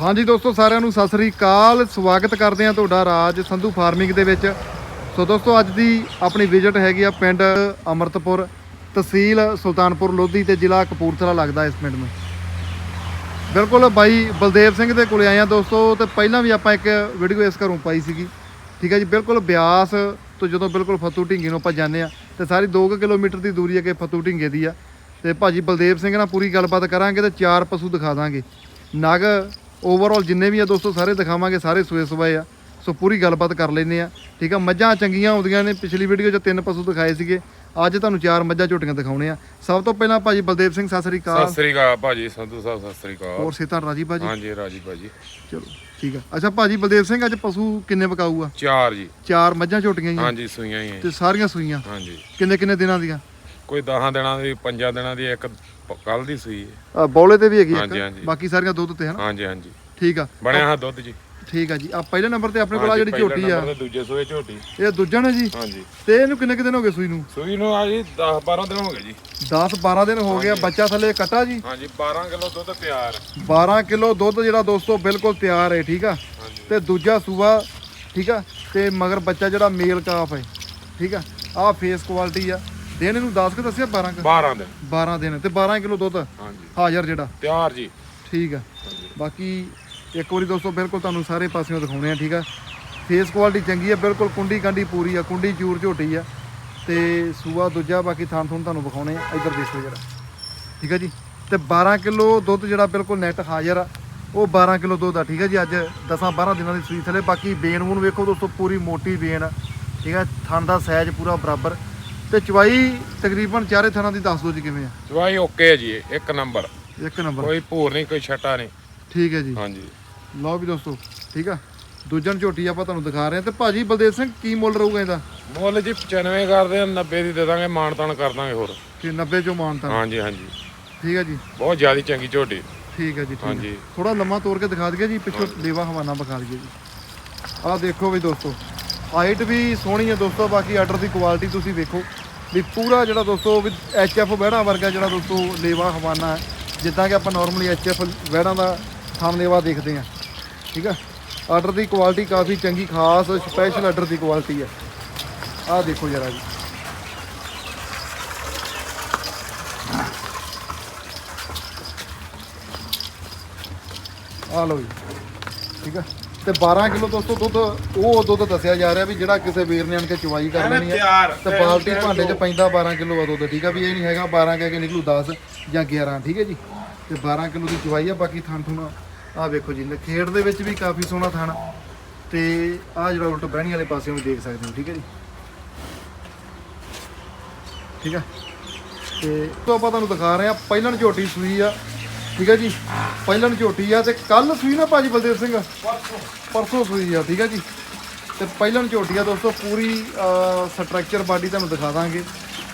ਹਾਂਜੀ ਦੋਸਤੋ, ਸਾਰਿਆਂ ਨੂੰ ਸਤਿ ਸ੍ਰੀ ਅਕਾਲ। ਸਵਾਗਤ ਕਰਦੇ ਹਾਂ ਤੁਹਾਡਾ ਰਾਜ ਸੰਧੂ ਫਾਰਮਿੰਗ ਦੇ ਵਿੱਚ। ਸੋ ਦੋਸਤੋ, ਅੱਜ ਦੀ ਆਪਣੀ ਵਿਜ਼ਿਟ ਹੈਗੀ ਆ ਪਿੰਡ ਅਮਰਤਪੁਰ ਤਹਿਸੀਲ ਸੁਲਤਾਨਪੁਰ ਲੋਧੀ ਤੇ ਜ਼ਿਲ੍ਹਾ ਕਪੂਰਥਲਾ ਲੱਗਦਾ ਇਸ ਪਿੰਡ ਨੂੰ। ਬਿਲਕੁਲ ਬਾਈ ਬਲਦੇਵ ਸਿੰਘ ਦੇ ਕੋਲੇ ਆਏ ਆ ਦੋਸਤੋ ਤੇ ਪਹਿਲਾਂ ਵੀ ਆਪਾਂ ਇੱਕ ਵੀਡੀਓ ਇਸ ਘਰੋਂ ਪਾਈ ਸੀਗੀ। ਠੀਕ ਹੈ ਜੀ, ਬਿਲਕੁਲ ਬਿਆਸ ਤੋਂ ਜਦੋਂ ਬਿਲਕੁਲ ਫਤੂ ਢਿੰਗੇ ਨੂੰ ਆਪਾਂ ਜਾਂਦੇ ਆ ਤੇ ਸਾਰੀ 2 ਕਿਲੋਮੀਟਰ ਦੀ ਦੂਰੀ ਅੱਗੇ ਫਤੂ ਢਿੰਗੇ ਦੀ ਆ। ਤੇ ਭਾਜੀ ਬਲਦੇਵ ਸਿੰਘ ਨਾਲ ਪੂਰੀ ਗੱਲਬਾਤ ਕਰਾਂਗੇ ਤੇ ਚਾਰ ਪਸ਼ੂ ਦਿਖਾ ਦਾਂਗੇ। ਨਗ ਓਵਰਆਲ ਜਿੰਨੇ ਵੀ ਆ ਦੋਸਤੋ ਸਾਰੇ ਦਿਖਾਵਾਂਗੇ ਸਾਰੇ ਸੂਏ ਸੂਏ ਆ। ਸੋ ਪੂਰੀ ਗੱਲਬਾਤ ਕਰ ਲੈਨੇ ਆ। ਠੀਕ ਆ? ਮੱਝਾਂ ਚੰਗੀਆਂ ਆਉਂਦੀਆਂ ਨੇ। ਪਿਛਲੀ ਵੀਡੀਓ 'ਚ ਤਿੰਨ ਪਸ਼ੂ ਦਿਖਾਏ ਸੀਗੇ। ਅੱਜ ਤੁਹਾਨੂੰ ਚਾਰ ਮੱਝਾਂ ਝੋਟੀਆਂ ਦਿਖਾਉਣੇ ਆ। ਸਭ ਤੋਂ ਪਹਿਲਾਂ ਭਾਜੀ ਬਲਦੇਵ ਸਿੰਘ ਸਤਿ ਸ੍ਰੀ ਅਕਾਲ। ਸਤਿ ਸ੍ਰੀ ਅਕਾਲ ਭਾਜੀ ਸੰਧੂ ਸਾਹਿਬ ਸਤਿ ਸ੍ਰੀ ਅਕਾਲ। ਹੋਰ ਸੇਤਾਂ ਰਾਜੀ ਭਾਜੀ? ਹਾਂਜੀ ਰਾਜੀ ਭਾਜੀ। ਚਲੋ ਠੀਕ ਆ। ਅੱਛਾ ਭਾਜੀ ਬਲਦੇਵ ਸਿੰਘ ਅੱਜ ਪਸ਼ੂ ਕਿੰਨੇ ਵਿਕਾਊ ਆ? ਚਾਰ ਜੀ। ਚਾਰ ਮੱਝਾਂ ਝੋਟੀਆਂ ਜੀ ਹਾਂਜੀ ਸੂਈਆਂ ਹੀ ਹੈ। ਤੇ ਸਾਰੀਆਂ ਸੂਈਆਂ। ਹਾਂਜੀ। ਕਿੰਨੇ ਕਿੰਨੇ ਦਿਨਾਂ ਦੀਆਂ? ਕੋਈ 10 ਦਿਨਾਂ ਦੀ 5 ਦਿਨਾਂ ਦੀ ਇੱਕ ਕੱਲ ਦੀ ਸੂਈ ਹੈ। ਆ ਬੌਲੇ ਤੇ ਵੀ ਹੈਗੀ ਹਾਂਜੀ, ਇੱਕ। ਬਾਕੀ ਸਾਰੀਆਂ ਦੁੱਧ ਤੇ ਹਨ ਹਾਂਜੀ ਹਾਂਜੀ। ਠੀਕ ਆ। ਬਣਿਆ ਹਾਂ ਦੁੱਧ ਜੀ। ਠੀਕ ਆ ਜੀ। ਆ ਪਹਿਲੇ ਨੰਬਰ ਤੇ ਆਪਣੇ ਕੋਲ ਆ ਹਾਂਜੀ, ਜਿਹੜੀ ਪਹਿਲੇ ਝੋਟੀ ਆ। ਨੰਬਰ ਤੇ ਦੂਜੇ ਸੂਏ ਝੋਟੀ। ਇਹ ਦੂਜਾ ਨੇ ਜੀ? ਹਾਂਜੀ। ਤੇ ਇਹਨੂੰ ਕਿੰਨੇ ਕੁ ਦਿਨ ਹੋ ਗਏ ਸੂਈ ਨੂੰ? ਸੂਈ ਨੂੰ ਆ ਜੀ 10 12 ਦਿਨ ਹੋ ਗਏ ਜੀ। 10 12 ਦਿਨ ਹੋ ਗਿਆ ਬੱਚਾ ਥੱਲੇ ਕੱਟਾ ਜੀ? ਹਾਂਜੀ 12 ਕਿਲੋ ਦੁੱਧ ਤਿਆਰ। 12 ਕਿਲੋ ਦੁੱਧ ਜਿਹੜਾ ਦੋਸਤੋ ਬਿਲਕੁਲ ਤਿਆਰ ਹੈ ਠੀਕ ਆ? ਹਾਂਜੀ। ਤੇ ਦੂਜਾ ਸੂਆ ਠੀਕ ਆ? ਤੇ ਮਗਰ ਬੱਚਾ ਜਿਹੜਾ ਮੇਲ ਕਾਫ ਹੈ ਠੀਕ ਆ? ਆ ਫੇਸ ਕੁਆਲਿਟੀ ਆ। ਦਿਨ ਇਹਨੂੰ 10 ਕਿ ਦੱਸਿਆ? 12 ਕ? 12 ਦਿਨ। 12 ਦਿਨ। ਤੇ 12 ਕਿਲੋ ਦੁੱਧ ਹਾਂਜੀ। ਹਾਜ਼ਰ ਜਿਹੜਾ? ਤਿਆਰ ਜੀ। ਠੀਕ ਆ। ਬਾਕੀ ਇੱਕ ਵਾਰੀ ਦੋਸਤੋ ਬਿਲਕੁਲ ਤੁਹਾਨੂੰ ਸਾਰੇ ਪਾਸਿਓਂ ਦਿਖਾਉਣੇ ਆ ਠੀਕ ਆ? ਫੇਸ ਕੁਆਲਿਟੀ ਚੰਗੀ ਆ ਬਿਲਕੁਲ ਕੁੰਡੀ ਕਾਂਡੀ ਪੂਰੀ ਆ ਕੁੰਡੀ ਚੂਰ ਝੋਟੀ ਆ। ਤੇ ਸੂਆ ਦੂਜਾ ਬਾਕੀ ਥਾਂ ਥੂਣ ਤੁਹਾਨੂੰ ਵਿਖਾਉਣੇ ਆ ਇੱਧਰ ਦੇਖੋ ਜਰਾ। ਠੀਕ ਆ ਜੀ? ਤੇ 12 ਕਿਲੋ ਦੁੱਧ ਜਿਹੜਾ ਬਿਲਕੁਲ ਨੈਟ ਹਾਜ਼ਰ ਆ ਉਹ 12 ਕਿਲੋ ਦੁੱਧ ਆ ਠੀਕ ਆ ਜੀ? ਅੱਜ 10 12 ਦਿਨਾਂ ਦੀ ਸੂਈ ਥਲੇ ਬਾਕੀ ਬੇਨ ਵੂਨ ਵੇਖੋ ਦੋਸਤੋ ਪੂਰੀ ਮੋਟੀ ਬੇਨ ਆ। ਠੀਕ ਆ? ਥਣ ਦਾ ਸਾਈਜ਼ ਪੂਰਾ ਬਰਾਬਰ। ਤੇ ਚਵਾਈ ਤਕਰੀਬਨ ਚਾਰੇ ਥਣਾਂ ਦੀ ਦੱਸ ਦਿਓ ਜੀ ਕਿਵੇਂ ਆ। ਚਵਾਈ ਓਕੇ ਹੈ ਜੀ ਇਹ, ਇੱਕ ਨੰਬਰ। ਇੱਕ ਨੰਬਰ। ਕੋਈ ਭੂਰ ਨਹੀਂ ਕੋਈ ਛਟਾ ਨਹੀਂ। ਠੀਕ ਹੈ ਜੀ। ਹਾਂਜੀ। ਲਓ ਵੀ ਦੋਸਤੋ ਠੀਕ ਆ? ਦੂਜਨ ਝੋਟੀ ਆਪਾਂ ਤੁਹਾਨੂੰ ਦਿਖਾ ਰਹੇ ਹਾਂ ਤੇ ਭਾਜੀ ਬਲਦੇਵ ਸਿੰਘ ਕੀ ਮੁੱਲ ਰਹੂਗਾ ਇਹਦਾ? ਮੁੱਲ ਜੀ 95 ਕਰਦੇ ਆ 90 ਦੀ ਦੇ ਦਾਂਗੇ ਮਾਨ ਤਾਨ ਕਰ ਦਾਂਗੇ ਹੋਰ। ਕਿ 90 ਚੋਂ ਮਾਨਤਾ ਹਾਂਜੀ ਹਾਂਜੀ। ਠੀਕ ਹੈ ਜੀ। ਬਹੁਤ ਜ਼ਿਆਦਾ ਚੰਗੀ ਝੋਟੀ। ਠੀਕ ਹੈ ਜੀ ਠੀਕ ਹਾਂਜੀ। ਥੋੜਾ ਲੰਮਾ ਤੋੜ ਕੇ ਦਿਖਾ ਦਈਏ ਜੀ ਪਿੱਛੋਂ ਲੇਵਾ ਹਵਾਨਾ ਵਿਖਾ ਦਈਏ ਜੀ। ਆਹ ਦੇਖੋ ਵੀ ਦੋਸਤੋ ਹਾਈਟ ਵੀ ਸੋਹਣੀ ਹੈ ਦੋਸਤੋ ਬਾਕੀ ਆਰਡਰ ਦੀ ਕੁਆਲਿਟੀ ਤੁਸੀਂ ਵੇਖੋ। ਵੀ ਪੂਰਾ ਜਿਹੜਾ ਦੋਸਤੋ ਵੀ ਐਫ ਵਹਿੜਾ ਵਰਗਾ ਜਿਹੜਾ ਦੋਸਤੋ ਲੇਵਾ ਹਵਾਨਾ ਹੈ, ਜਿੱਦਾਂ ਕਿ ਆਪਾਂ ਨਾਰਮਲੀ ਐਫ ਵਹਿੜਾਂ ਦਾ ਥਾਮਲੇਵਾ ਦੇਖਦੇ ਹਾਂ, ਠੀਕ ਆ? ਆਰਡਰ ਦੀ ਕੁਆਲਿਟੀ ਕਾਫੀ ਚੰਗੀ, ਖਾਸ ਸਪੈਸ਼ਲ ਆਰਡਰ ਦੀ ਕੁਆਲਿਟੀ ਹੈ। ਆਹ ਦੇਖੋ ਜਰਾ ਜੀ। ਆ ਲਓ ਜੀ, ਠੀਕ ਆ? ਤੇ 12 ਕਿਲੋ ਦੋਸਤੋ ਦੁੱਧ ਉਹ ਦੁੱਧ ਦੱਸਿਆ ਜਾ ਰਿਹਾ ਵੀ ਜਿਹੜਾ ਕਿਸੇ ਵੀਰ ਨੇ ਆਣ ਕੇ ਚਵਾਈ ਕਰ ਲੈਣੀ ਤਿਆਰ ਤੇ ਬਾਲਟੀ ਭਾਂਡੇ 'ਚ ਪੈਂਦਾ 12 ਕਿਲੋ ਆ ਦੁੱਧ ਠੀਕ ਆ ਵੀ ਇਹ ਨਹੀਂ ਹੈਗਾ 12 ਕਹਿ ਕੇ ਨਿਕਲੂ 10 ਜਾਂ 11 ਠੀਕ ਹੈ ਜੀ। ਤੇ 12 ਕਿਲੋ ਦੀ ਚਵਾਈ ਆ ਬਾਕੀ ਥਣ ਥੁਣ ਆ ਵੇਖੋ ਜੀ ਖੇਡ ਦੇ ਵਿੱਚ ਵੀ ਕਾਫੀ ਸੋਹਣਾ ਥਣ ਤੇ ਆ ਜਿਹੜਾ ਉਲਟ ਬਹਿਣੀ ਵਾਲੇ ਪਾਸਿਓਂ ਵੀ ਦੇਖ ਸਕਦੇ ਹੋ ਠੀਕ ਹੈ ਜੀ। ਠੀਕ ਆ। ਤੇ ਤੋਂ ਆਪਾਂ ਤੁਹਾਨੂੰ ਦਿਖਾ ਰਹੇ ਆ ਪਹਿਲਣ ਝੋਟੀ ਸੂਈ ਆ ਠੀਕ ਹੈ ਜੀ। ਪਹਿਲਣ ਝੋਟੀ ਆ ਤੇ ਕੱਲ ਸੂਈ ਨਾ ਭਾਜੀ ਬਲਦੇਵ ਸਿੰਘ? ਪਰਸੋਂ। ਸੂਈ ਆ ਠੀਕ ਹੈ ਜੀ। ਤੇ ਪਹਿਲਣ ਝੋਟੀ ਆ ਦੋਸਤੋ ਪੂਰੀ ਸਟਰਕਚਰ ਬਾਡੀ ਤੁਹਾਨੂੰ ਦਿਖਾ ਦਾਂਗੇ।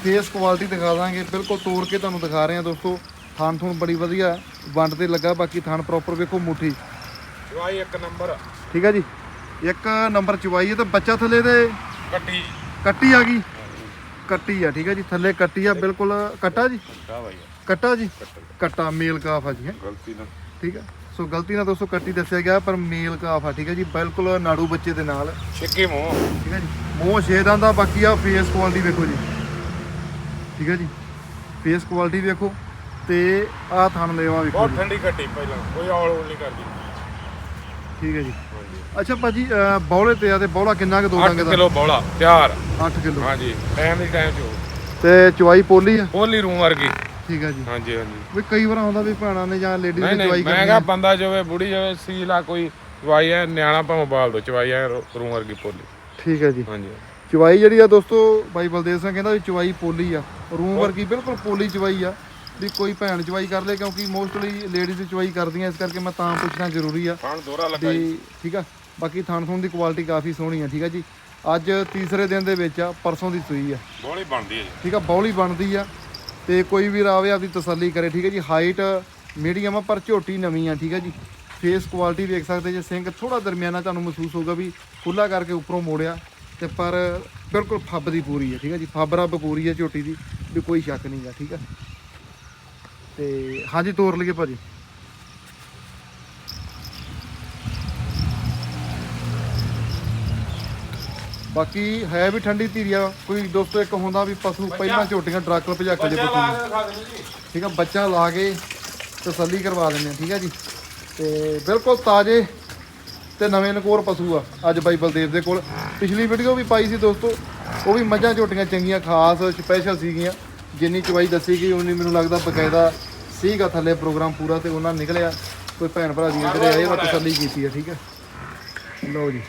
ਫੇਸ ਕੁਆਲਿਟੀ ਦਿਖਾ ਦਾਂਗੇ। ਬਿਲਕੁਲ ਤੋੜ ਕੇ ਤੁਹਾਨੂੰ ਦਿਖਾ ਰਹੇ ਆ ਦੋਸਤੋ। ਥਾਨ ਥੂਣ ਬੜੀ ਵਧੀਆ ਵੰਡ ਤੇ ਲੱਗਾ ਬਾਕੀ ਥਾਨ ਪ੍ਰੋਪਰ ਵੇਖੋ ਮੁੱਠੀ। ਚਵਾਈ ਇੱਕ ਨੰਬਰ। ਠੀਕ ਹੈ ਜੀ। ਇੱਕ ਨੰਬਰ ਚਵਾਈ ਹੈ ਤੇ ਬੱਚਾ ਥੱਲੇ ਦੇ ਕੱਟੀ। ਕੱਟੀ ਆ ਗਈ। ਕੱਟੀ ਆ ਠੀਕ ਹੈ ਜੀ। ਥੱਲੇ ਕੱਟੀ ਆ ਬਿਲਕੁਲ ਕੱਟਾ ਜੀ। ਕਾ ਭਾਈ ਕੱਟਾ ਜੀ? ਕੱਟਾ ਮੇਲ ਕਾਫ ਆ ਜੀ ਹੈਂ। ਗਲਤੀ ਨਾਲ। ਠੀਕ ਆ? ਸੋ ਗਲਤੀ ਨਾਲ ਦੋਸਤੋ ਕੱਟੀ ਦੱਸਿਆ ਗਿਆ ਪਰ ਮੇਲ ਕਾਫ ਆ ਠੀਕ ਹੈ ਜੀ? ਬਿਲਕੁਲ ਨਾੜੂ ਬੱਚੇ ਦੇ ਨਾਲ। ਛਿੱਕੇ ਮੂੰਹ। ਠੀਕ ਹੈ ਜੀ? ਮੂੰਹ ਛੇਦਾਂ ਦਾ ਬਾਕੀ ਆ ਫੇਸ ਕੁਆਲਿਟੀ ਵੇਖੋ ਜੀ। ਠੀਕ ਹੈ ਜੀ? ਫੇਸ ਕੁਆਲਿਟੀ ਵੇਖੋ ਤੇ ਆ ਥਣ ਲੇਵਾ ਵੇਖੋ ਬਹੁਤ ਜੀ। ਠੰਡੀ ਕੱਟੀ ਪਹਿਲਾਂ। ਕੋਈ ਔਲ ਔਲ ਨਹੀਂ ਕਰਦੀ। ਠੀਕ ਹੈ ਜੀ। ਹਾਂਜੀ। ਅੱਛਾ ਭਾਜੀ ਅਹ, ਬੌਲੇ ਤੇ ਆ ਤੇ ਬੌਲਾ ਕਿੰਨਾ ਕੁ ਦੋ 8 ਡੰਗ ਦਾ? ਕਿਲੋ ਬੋਲਾ ਤਿਆਰ। 8 ਕਿਲੋ। ਹਾਂਜੀ ਟਾਈਮ ਦੀ ਟਾਈਮ ਚ। ਤੇ ਚਵਾਈ ਪੋਲੀ ਆ? ਪੋਲੀ ਰੂਮ ਵਰਗੀ। ਠੀਕ ਹੈ ਜੀ। ਹਾਂਜੀ ਹਾਂਜੀ। ਵੀ ਕਈ ਵਾਰ ਆਉਂਦਾ ਵੀ ਭੈਣਾਂ ਨੇ ਜਾਂ ਲੇਡੀਜ਼ ਨਹੀਂ ਨੇ ਨਹੀਂ ਚਵਾਈ ਮੈਂ ਕਰਨੀ ਕਿਹਾ ਆ ਬੰਦਾ ਜਾਵੇ ਬੁੜੀ ਜਾਵੇ ਸੀਲਾ ਕੋਈ ਚਵਾਈ ਹੈ ਨਿਆਣਾ ਭਾਵੇਂ ਬਾਲ ਦੋ ਚਵਾਈ ਹੈ ਰੂਮ ਵਰਗੀ ਪੋਲੀ। ਠੀਕ ਹੈ ਜੀ। ਹਾਂਜੀ। ਚਵਾਈ ਜਿਹੜੀ ਆ ਦੋਸਤੋ ਬਾਈ ਬਲਦੇਵ ਸਿੰਘ ਕਹਿੰਦਾ ਵੀ ਚਵਾਈ ਪੋਲੀ ਆ। ਰੂਮ ਵਰਗੀ ਬਿਲਕੁਲ ਪੋਲੀ ਚਵਾਈ ਆ ਵੀ ਕੋਈ ਭੈਣ ਚਵਾਈ ਕਰ ਲੇ ਕਿਉਂਕਿ ਮੋਸਟਲੀ ਲੇਡੀਜ਼ ਚਵਾਈ ਕਰਦੀਆਂ ਇਸ ਕਰਕੇ ਮੈਂ ਤਾਂ ਪੁੱਛਣਾ ਜ਼ਰੂਰੀ ਆ। ਖਾਣ ਦੋਰਾ ਲੱਗਾ ਜੀ। ਵੀ ਠੀਕ ਆ ਬਾਕੀ ਥਣ ਥਣ ਦੀ ਕੁਆਲਿਟੀ ਕਾਫੀ ਸੋਹਣੀ ਆ ਠੀਕ ਆ ਜੀ। ਅੱਜ ਤੀਸਰੇ ਦਿਨ ਦੇ ਵਿੱਚ ਆ ਪਰਸੋਂ ਦੀ ਸੂਈ ਆ। ਬੋਲੀ ਬਣਦੀ ਹੈ ਜੀ। ਠੀਕ ਆ ਬੌਲੀ ਬਣਦੀ ਆ। ਤੇ ਕੋਈ ਵੀ ਆਵੇ ਆਪਦੀ ਤਸੱਲੀ ਕਰੇ, ਠੀਕ ਹੈ ਜੀ? ਹਾਈਟ ਮੀਡੀਅਮ ਆ, ਪਰ ਝੋਟੀ ਨਵੀਂ ਆ, ਠੀਕ ਹੈ ਜੀ? ਫੇਸ ਕੁਆਲਿਟੀ ਵੇਖ ਸਕਦੇ ਜੇ ਸਿੰਘ ਥੋੜਾ ਦਰਮਿਆਨਾ ਤੁਹਾਨੂੰ ਮਹਿਸੂਸ ਹੋਊਗਾ ਵੀ ਖੁੱਲਾ ਕਰਕੇ ਉੱਪਰੋਂ ਮੋੜਿਆ ਤੇ ਪਰ ਬਿਲਕੁਲ ਫੱਬ ਦੀ ਪੂਰੀ ਹੈ ਠੀਕ ਹੈ ਜੀ? ਫੱਬ ਰੱਬ ਪੂਰੀ ਹੈ ਝੋਟੀ ਦੀ, ਵੀ ਕੋਈ ਸ਼ੱਕ ਨਹੀਂ ਨਹੀਂਗਾ ਠੀਕ ਹੈ? ਤੇ ਹਾਂਜੀ, ਤੋਰ ਲਈਏ ਭਾਜੀ। ਬਾਕੀ ਹੈ ਵੀ ਠੰਡੀ ਧੀਰੀ ਆ ਕੋਈ ਦੋਸਤੋ ਇੱਕ ਹੁੰਦਾ ਵੀ ਪਸ਼ੂ ਪਹਿਲਾਂ ਝੋਟੀਆਂ ਡਰਾਕਲ ਭਜਾ ਕੇ ਜੇ ਬੱਚਾ ਜੀ। ਠੀਕ ਆ ਬੱਚਾ ਲਾ ਕੇ ਤਸੱਲੀ ਕਰਵਾ ਦਿੰਦੇ ਆ ਠੀਕ ਆ ਜੀ। ਤੇ ਬਿਲਕੁਲ ਤਾਜ਼ੇ ਤੇ ਨਵੇਂ ਨਕੋਰ ਪਸ਼ੂ ਆ ਅੱਜ ਬਾਈ ਬਲਦੇਵ ਦੇ ਕੋਲ। ਪਿਛਲੀ ਵੀਡੀਓ ਵੀ ਪਾਈ ਸੀ ਦੋਸਤੋ ਉਹ ਵੀ ਮੱਝਾਂ ਝੋਟੀਆਂ ਚੰਗੀਆਂ ਖਾਸ ਸਪੈਸ਼ਲ ਸੀਗੀਆਂ। ਜਿੰਨੀ ਚਵਾਈ ਦੱਸੀ ਗਈ ਉਨੀ ਮੈਨੂੰ ਲੱਗਦਾ ਬਕਾਇਦਾ ਸੀਗਾ ਥੱਲੇ ਪ੍ਰੋਗਰਾਮ ਪੂਰਾ ਤੇ ਉਹਨਾਂ ਨਿਕਲਿਆ। ਕੋਈ ਭੈਣ ਭਰਾ ਵੀਰ ਜਿਹੜੇ ਆਏ ਉਹ ਤਸੱਲੀ ਕੀਤੀ ਆ ਠੀਕ ਹੈ ਲਓ ਜੀ।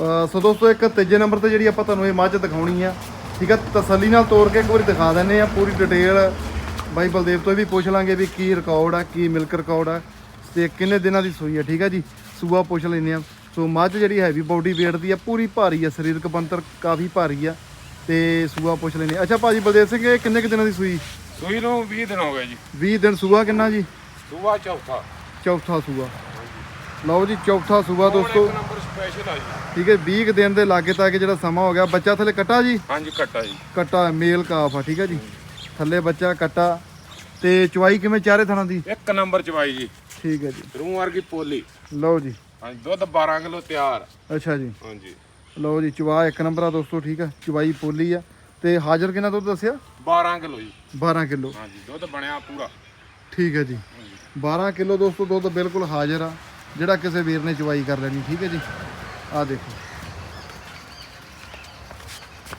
ਅਹ ਸੋ ਦੋਸਤੋ ਇੱਕ ਤੀਜੇ ਨੰਬਰ ਤੇ ਜਿਹੜੀ ਆਪਾਂ ਤੁਹਾਨੂੰ ਇਹ ਮੱਝ ਦਿਖਾਉਣੀ ਆ ਠੀਕ ਆ? ਤਸੱਲੀ ਨਾਲ ਤੋੜ ਕੇ ਇੱਕ ਵਾਰੀ ਦਿਖਾ ਦਿੰਨੇ ਆ ਪੂਰੀ ਡਿਟੇਲ ਬਾਈ ਬਲਦੇਵ ਤੋਂ ਵੀ ਪੁੱਛ ਲਾਂਗੇ ਵੀ ਕੀ ਰਿਕਾਰਡ ਆ ਕੀ ਮਿਲਕ ਰਿਕਾਰਡ ਆ ਤੇ ਕਿੰਨੇ ਦਿਨਾਂ ਦੀ ਸੂਈ ਆ ਠੀਕ ਆ ਜੀ? ਸੂਆ ਪੁੱਛ ਲੈਨੇ ਆ। ਸੋ ਮੱਝ ਜਿਹੜੀ ਹੈਵੀ ਬਾਡੀ weight ਦੀ ਆ ਪੂਰੀ ਭਾਰੀ ਆ ਸਰੀਰਕ ਬੰਤਰ ਕਾਫੀ ਭਾਰੀ ਆ ਤੇ ਸੂਆ ਪੁੱਛ ਲੈਨੇ ਆ। ਅੱਛਾ ਭਾਜੀ ਬਲਦੇਵ ਸਿੰਘ ਇਹ ਕਿੰਨੇ ਕੁ ਦਿਨਾਂ ਦੀ ਸੂਈ? ਸੂਈ ਨੂੰ 20 ਦਿਨ ਹੋ ਗਏ ਜੀ। 20 ਦਿਨ ਸੂਆ ਕਿੰਨਾ ਜੀ? ਸੂਆ ਚੌਥਾ। ਚੌਥਾ ਸੂਆ। ਲਓ ਜੀ ਚੌਥਾ ਹੋਰ ਦੋਸਤੋ ਇੱਕ ਨੰਬਰ ਸਪੈਸ਼ਲ ਆ ਜੀ। ਠੀਕ ਹੈ 20 ਕੁ ਦਿਨ ਦੇ ਲਾਗੇ ਤੱਕ ਜਿਹੜਾ ਸਮਾਂ ਹੋ ਗਿਆ ਬੱਚਾ ਥੱਲੇ ਕੱਟਾ ਜੀ? ਹਾਂਜੀ ਕੱਟਾ ਜੀ। ਕੱਟਾ ਮੇਲ ਕਾਫ ਆ ਠੀਕ ਹੈ ਜੀ? ਥੱਲੇ ਬੱਚਾ ਕੱਟਾ। ਤੇ ਚੁਆਈ ਕਿਵੇਂ ਚਾਰੇ ਥਣਾਂ ਦੀ? ਇੱਕ ਨੰਬਰ ਚਵਾਈ ਜੀ। ਠੀਕ ਹੈ ਜੀ। ਰੂਹ ਵਰਗੀ ਪੋਲੀ। ਲਓ ਜੀ। ਹਾਂਜੀ ਦੁੱਧ 12 ਕਿਲੋ ਤਿਆਰ। ਅੱਛਾ ਜੀ। ਹਾਂਜੀ। ਲਓ ਜੀ ਚਵਾ ਇੱਕ ਨੰਬਰ ਆ ਦੋਸਤੋ ਠੀਕ ਹੈ ਚੁਆਈ ਪੋਲੀ ਆ। ਤੇ ਹਾਜ਼ਰ ਕਿੰਨਾ ਦੁੱਧ ਦੱਸਿਆ? 12 ਕਿਲੋ ਜੀ। 12 ਕਿਲੋ। ਹਾਂਜੀ ਦੁੱਧ ਬਣਿਆ ਪੂਰਾ। ਠੀਕ ਹੈ ਜੀ। 12 ਕਿਲੋ ਦੋਸਤੋ ਦੁੱਧ ਬਿਲਕੁਲ ਹਾਜ਼ਰ ਆ। ਜਿਹੜਾ ਕਿਸੇ ਵੀਰ ਨੇ ਚੁਆਈ ਕਰ ਲੈਣੀ, ਠੀਕ ਹੈ ਜੀ? ਆਹ ਦੇਖੋ।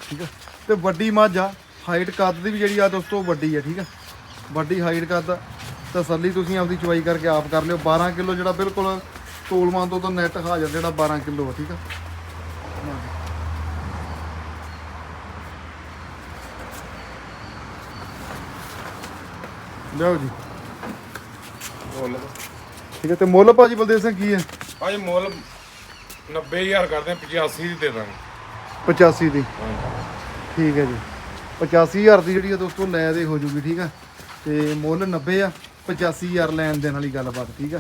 ਠੀਕ ਹੈ? ਤੇ ਵੱਡੀ ਮੱਝ ਆ ਹਾਈਟ ਕੱਦ ਦੀ ਵੀ ਜਿਹੜੀ ਆ ਦੋਸਤੋ ਵੱਡੀ ਆ, ਠੀਕ ਹੈ? ਵੱਡੀ ਹਾਈਟ ਕੱਦ ਆ। ਤਸੱਲੀ ਤੁਸੀਂ ਆਪਦੀ ਚੁਆਈ ਕਰਕੇ ਆਪ ਕਰ ਲਿਓ। 12 ਕਿਲੋ ਜਿਹੜਾ ਬਿਲਕੁਲ ਤੋਲਮਾਨ ਤੋਂ ਤਾਂ ਨੈਟ ਹਾਜ਼ਰ ਜਿਹੜਾ 12 ਕਿਲੋ ਆ, ਠੀਕ ਆ ਲਿਆਓ ਜੀ। ਮੁੱਲ ਠੀਕ ਹੈ ਤੇ ਮੁੱਲ ਭਾਜੀ ਬਲਦੇਵ ਸਿੰਘ ਕੀ ਹੈ? ਭਾਜੀ ਮੁੱਲ 90000 ਕਰਦੇ ਆ 85 ਦੀ ਦੇ ਦਾਂਗੇ। 85 ਦੀ। ਠੀਕ ਹੈ ਜੀ। 85000 ਦੀ ਜਿਹੜੀ ਆ ਦੋਸਤੋ ਲੈ ਦੇ ਹੋ ਜੂਗੀ ਠੀਕ ਆ ਤੇ ਮੁੱਲ 90 ਆ 85000 ਲੈਣ ਦੇਣ ਵਾਲੀ ਗੱਲਬਾਤ ਠੀਕ ਆ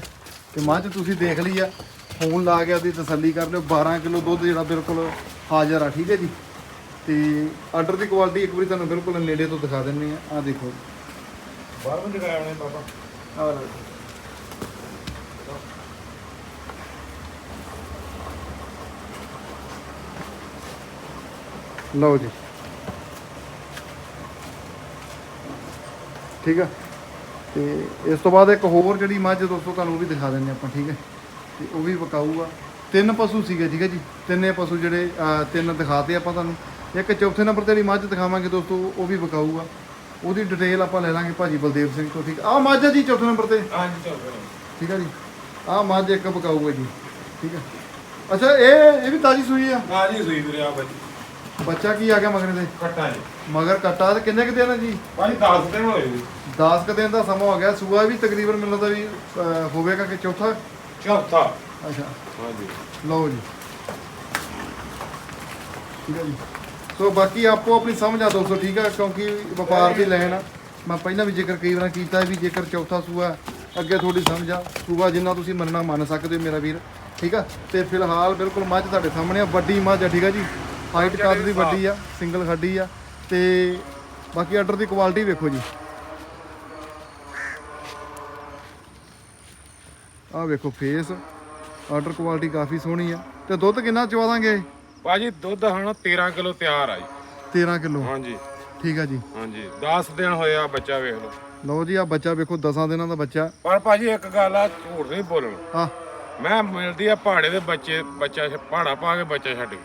ਤੇ ਮੱਝ ਤੁਸੀਂ ਦੇਖ ਲਈ ਆ ਫੋਨ ਲਾ ਕੇ ਆਪਦੀ ਤਸੱਲੀ ਕਰ ਲਿਓ 12 ਕਿਲੋ ਦੁੱਧ ਜਿਹੜਾ ਬਿਲਕੁਲ ਹਾਜ਼ਰ ਆ ਠੀਕ ਹੈ ਜੀ। ਤੇ ਆਰਡਰ ਦੀ ਕੁਆਲਿਟੀ ਇੱਕ ਵਾਰੀ ਤੁਹਾਨੂੰ ਬਿਲਕੁਲ ਨੇੜੇ ਤੋਂ ਦਿਖਾ ਦਿੰਨੇ ਆ ਆ ਦੇਖੋ। ਬਾਹਰ ਬੰਦ ਕਰਾਇਆ ਉਹਨੇ ਬਾਬਾ। ਆ ਲਓ ਲਓ ਜੀ। ਠੀਕ ਆ? ਤੇ ਇਸ ਤੋਂ ਬਾਅਦ ਇੱਕ ਹੋਰ ਜਿਹੜੀ ਮੱਝ ਦੋਸਤੋ ਤੁਹਾਨੂੰ ਉਹ ਵੀ ਦਿਖਾ ਦਿੰਦੇ ਆਪਾਂ ਠੀਕ ਹੈ? ਤੇ ਉਹ ਵੀ ਵਿਕਾਊ ਆ ਤਿੰਨ ਪਸ਼ੂ ਸੀਗੇ ਠੀਕ ਹੈ ਜੀ? ਤਿੰਨੇ ਪਸ਼ੂ ਜਿਹੜੇ ਤਿੰਨ ਦਿਖਾਤੇ ਆਪਾਂ ਤੁਹਾਨੂੰ। ਇੱਕ ਚੌਥੇ ਨੰਬਰ ਤੇ ਜਿਹੜੀ ਮੱਝ ਦਿਖਾਵਾਂਗੇ ਦੋਸਤੋ ਉਹ ਵੀ ਵਿਕਾਊ ਆ ਉਹਦੀ ਡਿਟੇਲ ਆਪਾਂ ਲੈ ਲਾਂਗੇ ਭਾਜੀ ਬਲਦੇਵ ਸਿੰਘ ਤੋਂ ਠੀਕ? ਆ ਮੱਝ ਜੀ ਚੌਥੇ ਨੰਬਰ ਤੇ? ਹਾਂਜੀ ਫਿਰ ਠੀਕ ਹੈ ਜੀ? ਆ ਮੱਝ ਇੱਕ ਵਿਕਾਊ ਹੈ ਜੀ ਠੀਕ ਹੈ? ਅੱਛਾ ਇਹ ਇਹ ਵੀ ਤਾਜੀ ਸੂਈ ਆ? ਹਾਂਜੀ ਸੂਈ ਵੀਰੇ ਆ ਭਾਜੀ। ਬੱਚਾ ਕੀ ਆ ਗਿਆ ਮਗਰ ਦੇ ਕੱਟਾ ਜੀ। ਮਗਰ ਕੱਟਾ ਤੇ ਕਿੰਨੇ ਕੁ ਦਿਨ ਆ ਜੀ? ਭਾਜੀ 10 ਦਿਨ ਹੋਏ ਜੀ। 10 ਕੁ ਦਿਨ ਦਾ ਸਮਾਂ ਹੋ ਗਿਆ। ਸੂਆ ਵੀ ਤਕਰੀਬਨ ਮੈਨੂੰ ਲੱਗਦਾ ਵੀ ਅਹ, ਹੋਵੇਗਾ ਕਿ ਚੌਥਾ? ਚੌਥਾ। ਅੱਛਾ। ਹਾਂਜੀ। ਲਓ ਜੀ। ਠੀਕ ਹੈ ਜੀ। ਸੋ ਬਾਕੀ ਆਪੋ ਆਪਣੀ ਸਮਝ ਆ ਦੋਸਤੋ ਠੀਕ ਆ? ਕਿਉਂਕਿ ਵਪਾਰ ਦੀ ਲੈਣ ਆ। ਮੈਂ ਪਹਿਲਾਂ ਵੀ ਜ਼ਿਕਰ ਕਈ ਵਾਰ ਕੀਤਾ ਵੀ ਜੇਕਰ ਚੌਥਾ ਸੂਆ ਅੱਗੇ ਤੁਹਾਡੀ ਸਮਝ ਆ ਸੂਆ ਜਿੰਨਾ ਤੁਸੀਂ ਮੰਨਣਾ ਮੰਨ ਸਕਦੇ ਹੋ ਮੇਰਾ ਵੀਰ। ਠੀਕ ਆ? ਤੇ ਫਿਲਹਾਲ ਬਿਲਕੁਲ ਮੱਝ ਤੁਹਾਡੇ ਸਾਹਮਣੇ ਆ ਵੱਡੀ ਮੱਝ ਆ ਠੀਕ ਆ ਜੀ? ਹਾਈਟ ਕੱਦ ਦੀ ਵੱਡੀ ਆ ਸਿੰਗਲ ਖੱਡੀ ਆ ਤੇ ਬਾਕੀ ਆਰਡਰ ਦੀ ਕੁਆਲਿਟੀ ਵੇਖੋ ਜੀ। ਆਹ ਵੇਖੋ ਫੇਸ ਆਰਡਰ ਕੁਆਲਿਟੀ ਕਾਫੀ ਸੋਹਣੀ ਆ। ਤੇ ਦੁੱਧ ਕਿੰਨਾ ਚਵਾ ਦਾਂਗੇ? ਭਾਜੀ ਦੁੱਧ ਹੁਣ 13 ਕਿਲੋ ਤਿਆਰ ਆ ਜੀ। 13 ਕਿਲੋ। ਹਾਂਜੀ। ਠੀਕ ਆ ਜੀ। ਹਾਂਜੀ। 10 ਦਿਨ ਹੋਏ ਆ ਬੱਚਾ ਵੇਖ ਲਓ। ਲਓ ਜੀ ਆ ਬੱਚਾ ਵੇਖੋ 10 ਦਿਨਾਂ ਦਾ ਬੱਚਾ। ਪਰ ਭਾਜੀ ਇੱਕ ਗੱਲ ਆ ਝੂਠ ਨਹੀਂ ਬੋਲਣਾ। ਆ ਮੈਂ ਮਿਲਦੀ ਆ ਪਹਾੜੇ ਦੇ ਬੱਚੇ ਬੱਚਾ ਪਹਾੜਾ ਪਾ ਕੇ ਬੱਚਾ ਛੱਡ ਗਈ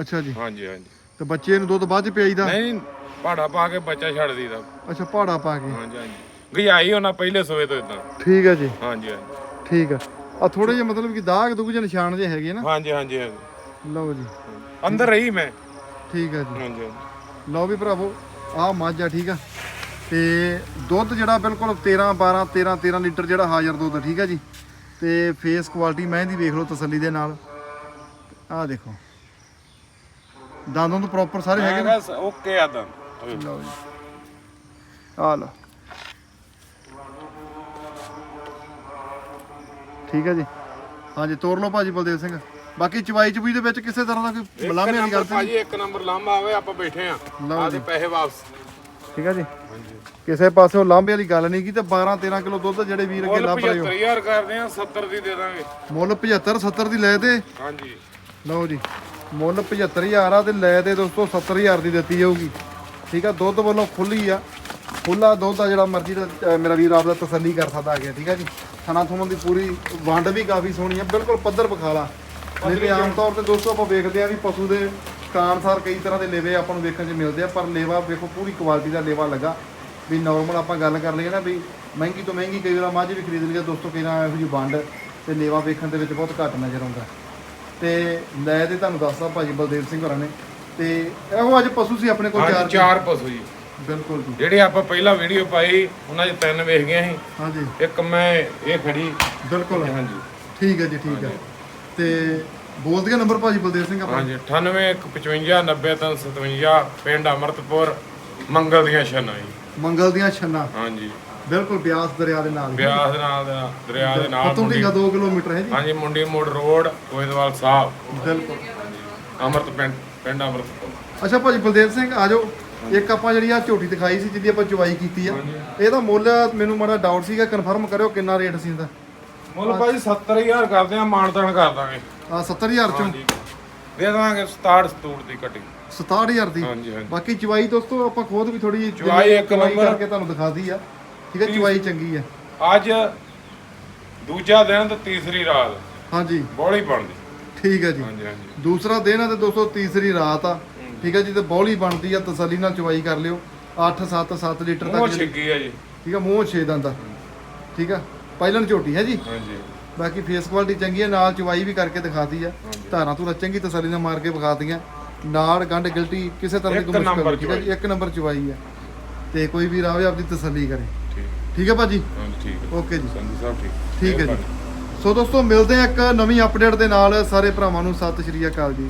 ਅੱਛਾ ਜੀ। ਹਾਂਜੀ ਹਾਂਜੀ। ਤੇ ਬੱਚੇ ਨੂੰ ਦੁੱਧ ਬਾਅਦ ਚ ਪਿਆਈਦਾ? ਨਹੀਂ ਪਹਾੜਾ ਪਾ ਕੇ ਬੱਚਾ ਛੱਡ ਦੀਦਾ ਅੱਛਾ ਪਹਾੜਾ ਪਾ ਕੇ। ਹਾਂਜੀ ਹਾਂਜੀ। ਗਈ ਉਹਨਾਂ ਪਹਿਲੇ ਸੋਏ ਤੋਂ ਇਦਾਂ ਠੀਕ ਆ ਜੀ। ਹਾਂਜੀ ਹਾਂਜੀ। ਠੀਕ ਆ ਆ ਥੋੜੇ ਜਿਹਾ ਮਤਲਬ ਕਿ ਦਾਗ ਦੁਗ ਜਿਹੇ ਨਿਸ਼ਾਨ ਜਿਹੇ ਹੈਗੇ ਨਾ। ਹਾਂਜੀ ਹਾਂਜੀ ਹਾਂਜੀ। ਲਓ ਜੀ। ਅੰਦਰ ਰਹੀ ਮੈਂ। ਠੀਕ ਆ ਜੀ। ਹਾਂਜੀ ਹਾਂਜੀ। ਲਓ ਵੀ ਭਰਾਵੋ ਆਹ ਮੱਝ ਆ ਠੀਕ ਆ। ਤੇ ਦੁੱਧ ਜਿਹੜਾ ਬਿਲਕੁਲ 13 12 13 13 ਲੀਟਰ ਜਿਹੜਾ ਹਾਜ਼ਰ ਦੁੱਧ ਆ, ਠੀਕ ਆ ਜੀ। ਤੇ ਫੇਸ ਕੁਆਲਿਟੀ ਮੈਂ ਦੀ ਵੇਖ ਲਓ ਤਸੱਲੀ ਦੇ ਨਾਲ। ਆਹ ਦੇਖੋ। ਦੰਦੋਂ ਤੋਂ ਪ੍ਰੋਪਰ ਸਾਰੇ ਹੈਗੇ ਨੇ। ਹੈਗਾ ਓਕੇ ਆ ਤਾਂ ਲਓ ਜੀ। ਆ ਲਓ। ਠੀਕ ਹੈ ਜੀ। ਹਾਂਜੀ ਤੋਰ ਲਓ ਭਾਜੀ ਬਲਦੇਵ ਸਿੰਘ। ਬਾਕੀ ਚਵਾਈ ਚਬੂਈ ਦੇ ਵਿੱਚ ਕਿਸੇ ਤਰ੍ਹਾਂ ਦਾ ਕੋਈ ਮਲਾਮੇ ਵਾਲੀ ਗੱਲ ਨਹੀਂ? ਭਾਜੀ ਇੱਕ ਨੰਬਰ ਲਾਂਬਾ ਆਵੇ ਆਪਾਂ ਬੈਠੇ ਆ। ਆਦੇ ਪੈਸੇ ਵਾਪਸ। ਠੀਕ ਆ ਜੀ। ਕਿਸੇ ਪਾਸਿਓਂ ਲਾਂਭੇ ਵਾਲੀ ਗੱਲ ਨਹੀਂ ਕੀ ਤੇ 12 13 ਕਿਲੋ ਦੁੱਧ ਜਿਹੜੇ ਵੀਰ ਅੱਗੇ ਲੱਭ ਰਹੇ ਹੋ 75000 ਕਰਦੇ ਆ 70 ਦੀ ਦੇ ਦਾਂਗੇ। ਮੁੱਲ 75 70 ਦੀ ਲੈ ਤੇ ਹਾਂਜੀ। ਲਓ ਜੀ। ਮੁੱਲ 75000 ਆ ਤੇ ਲੈ ਤੇ ਦੋਸਤੋ 70000 ਦੀ ਦਿੱਤੀ ਜਾਊਗੀ। ਠੀਕ ਆ ਦੁੱਧ ਵੱਲੋਂ ਖੁੱਲੀ ਆ। ਖੁੱਲਾ ਦੁੱਧ ਆ ਜਿਹੜਾ ਮਰਜ਼ੀ ਦਾ ਮੇਰਾ ਵੀਰ ਆਪਦਾ ਤਸੱਲੀ ਕਰ ਸਕਦਾ ਆ ਗਿਆ ਠੀਕ ਆ ਜੀ। ਥਣਾ ਥੁਮਨ ਦੀ ਪੂਰੀ ਵੰਡ ਵੀ ਕਾਫੀ ਸੋਹਣੀ ਆ ਬਿਲਕੁਲ ਪੱਧਰ ਬਖਾਲਾ ਨਹੀਂ ਤੇ ਆਮ ਤੌਰ ਤੇ ਦੋਸਤੋ ਆਪਾਂ ਵੇਖਦੇ ਆ ਵੀ ਪਸ਼ੂ ਦੇ ਕਾਨਸਾਰ ਕਈ ਤਰ੍ਹਾਂ ਦੇ ਲੇਵੇ ਆਪਾਂ ਨੂੰ ਵੇਖਣ 'ਚ ਮਿਲਦੇ ਆ ਪਰ ਲੇਵਾ ਵੇਖੋ ਪੂਰੀ ਕੁਆਲਿਟੀ ਦਾ ਲੇਵਾ ਲੱਗਾ। ਵੀ ਨਾਰਮਲ ਆਪਾਂ ਗੱਲ ਕਰ ਲਈਏ ਨਾ ਵੀ ਮਹਿੰਗੀ ਤੋਂ ਮਹਿੰਗੀ ਕਈ ਵਾਰ ਮੱਝ ਵੀ ਖਰੀਦ ਲਈਏ ਦੋਸਤੋ ਕਈ ਇਹੋ ਜਿਹੀ ਵੰਡ ਤੇ ਲੇਵਾ ਵੇਖਣ ਦੇ ਵਿੱਚ ਬਹੁਤ ਘੱਟ ਨਜ਼ਰ ਆਉਂਦਾ। ਤੇ ਲੈ ਤੇ ਤੁਹਾਨੂੰ ਦੱਸਦਾ ਭਾਜੀ ਬਲਦੇਵ ਸਿੰਘ ਹੋਰਾਂ ਨੇ। ਤੇ ਇਹੋ ਅੱਜ ਪਸ਼ੂ ਸੀ ਆਪਣੇ ਕੋਲ ਚਾਰ ਚਾਰ ਪਸ਼ੂ ਜੀ। ਬਿਲਕੁਲ ਜੀ। ਜਿਹੜੇ ਆਪਾਂ ਪਹਿਲਾਂ ਵੀਡੀਓ ਪਾਈ ਉਹਨਾਂ 'ਚ ਤਿੰਨ ਵੇਖ ਗਏ ਸੀ। ਹਾਂਜੀ। ਇੱਕ ਮੈਂ ਇਹ ਖੜੀ। ਬਿਲਕੁਲ। ਹਾਂਜੀ। ਠੀਕ ਹੈ ਜੀ ਠੀਕ ਹੈ। ਤੇ ਬੋਲ ਦਿਆ ਨੰਬਰ ਭਾਜੀ ਬਲਦੇਵ ਸਿੰਘ ਆਪਣਾ? ਹਾਂਜੀ 98 155 90 57 ਪਿੰਡ ਅਮਰਤਪੁਰ ਮੰਗਲ ਦੀਆਂ ਛੰਨਾਂ ਜੀ। ਮੰਗਲ ਦੀਆਂ ਛੰਨਾ। ਹਾਂਜੀ। ਬਿਲਕੁਲ ਬਿਆਸ ਦਰਿਆ ਦੇ ਨਾਲ। ਬਿਆਸ ਦੇ ਨਾਲ ਦਾ ਦਰਿਆ ਦੇ ਨਾਲ ਮੁੰਡੀ। ਢੀਗਾ 2 ਕਿਲੋਮੀਟਰ ਹੈ ਜੀ? ਹਾਂਜੀ ਮੁੰਡੀ ਮੋੜ ਰੋਡ ਗੋਇੰਦਵਾਲ ਸਾਹਿਬ। ਬਿਲਕੁਲ। ਅਮਰਤ ਪਿੰਡ ਪਿੰਡ ਅਮਰਤਪੁਰ ਅੱਛਾ ਭਾਜੀ ਬਲਦੇਵ ਸਿੰਘ ਆ ਜਾਓ। ਇੱਕ ਆਪਾਂ ਜਿਹੜੀ ਆ ਝੋਟੀ ਦਿਖਾਈ ਸੀ ਜਿਹਦੀ ਆਪਾਂ ਚੁਵਾਈ ਕੀਤੀ ਆ। ਇਹਦਾ ਮੁੱਲ ਮੈਨੂੰ ਮਾੜਾ ਡਾਊਟ ਸੀਗਾ ਕਨਫਰਮ ਕਰਿਓ ਕਿੰਨਾ ਰੇਟ ਸੀ ਇਹਦਾ। ਮੁੱਲ ਭਾਜੀ 70000 ਕਰਦੇ ਆ ਮਾਨਤਾਨ ਕਰ ਦਾਂਗੇ। ਆ 70000 ਚੋਂ। ਦੇ ਦਾਂਗੇ 67 ਸਤੂੜ ਦੀ ਕੱਟੀ। 67000 ਦੀ। ਹਾਂਜੀ ਹਾਂਜੀ। ਬਾਕੀ ਚਵਾਈ ਦੋਸਤੋ ਆਪਾਂ ਖੁਦ ਵੀ ਥੋੜੀ ਚਵਾਈ ਇੱਕ ਨੰਬਰ। ਕਰਕੇ ਤੁਹਾਨੂੰ ਦਿਖਾਦੀ ਆ। ਠੀਕ ਹੈ ਚਵਾਈ ਚੰਗੀ ਆ। ਅੱਜ ਦੂਜਾ ਦਿਨ ਤੇ ਤੀਸਰੀ ਰਾਤ। ਹਾਂਜੀ। ਬੋਲੀ ਬਣਦੀ। ਠੀਕ ਹੈ ਜੀ। ਹਾਂਜੀ ਹਾਂਜੀ। ਦੂਸਰਾ ਦਿਨ ਆ ਤੇ ਦੋਸਤੋ ਤੀਸਰੀ ਰਾਤ ਆ। ਠੀਕ ਹੈ ਜੀ ਤੇ ਬੌਲੀ ਬਣਦੀ ਆ ਤਸੱਲੀ ਨਾਲ ਚਵਾਈ ਕਰ ਲਿਓ। 8 7 7 ਲੀਟਰ ਉਹ ਤੱਕ ਜਿਹੜੀ- ਛਿੱਗੀ ਆ ਜੀ। ਠੀਕ ਆ ਮੂੰਹ 6 ਦੰਦ ਦਾ ਠੀਕ ਆ ਪਹਿਲਣ ਝੋਟੀ ਹੈ ਜੀ। ਹਾਂਜੀ। ਬਾਕੀ ਫੇਸ ਕੁਆਲਿਟੀ ਚੰਗੀ ਹੈ ਨਾਲ ਚਵਾਈ ਵੀ ਕਰਕੇ ਦਿਖਾਤੀ ਆ। ਧਾਰਾਂ ਧੂਰਾ ਚੰਗੀ ਤਸੱਲੀ ਨਾਲ ਮਾਰ ਕੇ ਵਿਖਾਤੀਆਂ ਨਾੜ ਗੰਢ ਗਿਲਟੀ ਕਿਸੇ ਤਰ੍ਹਾਂ ਦੀ ਇੱਕ ਕੋਈ ਮੁਸ਼ਕਲ ਨਹੀਂ। ਠੀਕ ਹੈ ਜੀ ਇੱਕ ਨੰਬਰ ਚਵਾਈ ਆ। ਤੇ ਕੋਈ ਵੀ ਆਵੇ ਆਪਦੀ ਤਸੱਲੀ ਕਰੇ। ਠੀਕ ਹੈ ਭਾਜੀ? ਹਾਂਜੀ ਠੀਕ ਹੈ ਓਕੇ ਜੀ। ਸੰਧੂ ਸਾਹਿਬ ਠੀਕ। ਠੀਕ ਹੈ ਜੀ। ਸੋ ਦੋਸਤੋ ਮਿਲਦੇ ਆ ਇੱਕ ਨਵੀਂ ਅਪਡੇਟ ਦੇ ਨਾਲ ਸਾਰੇ ਭਰਾਵਾਂ ਨੂੰ। ਸਤਿ ਸ਼੍ਰੀ ਅਕਾਲ ਜੀ।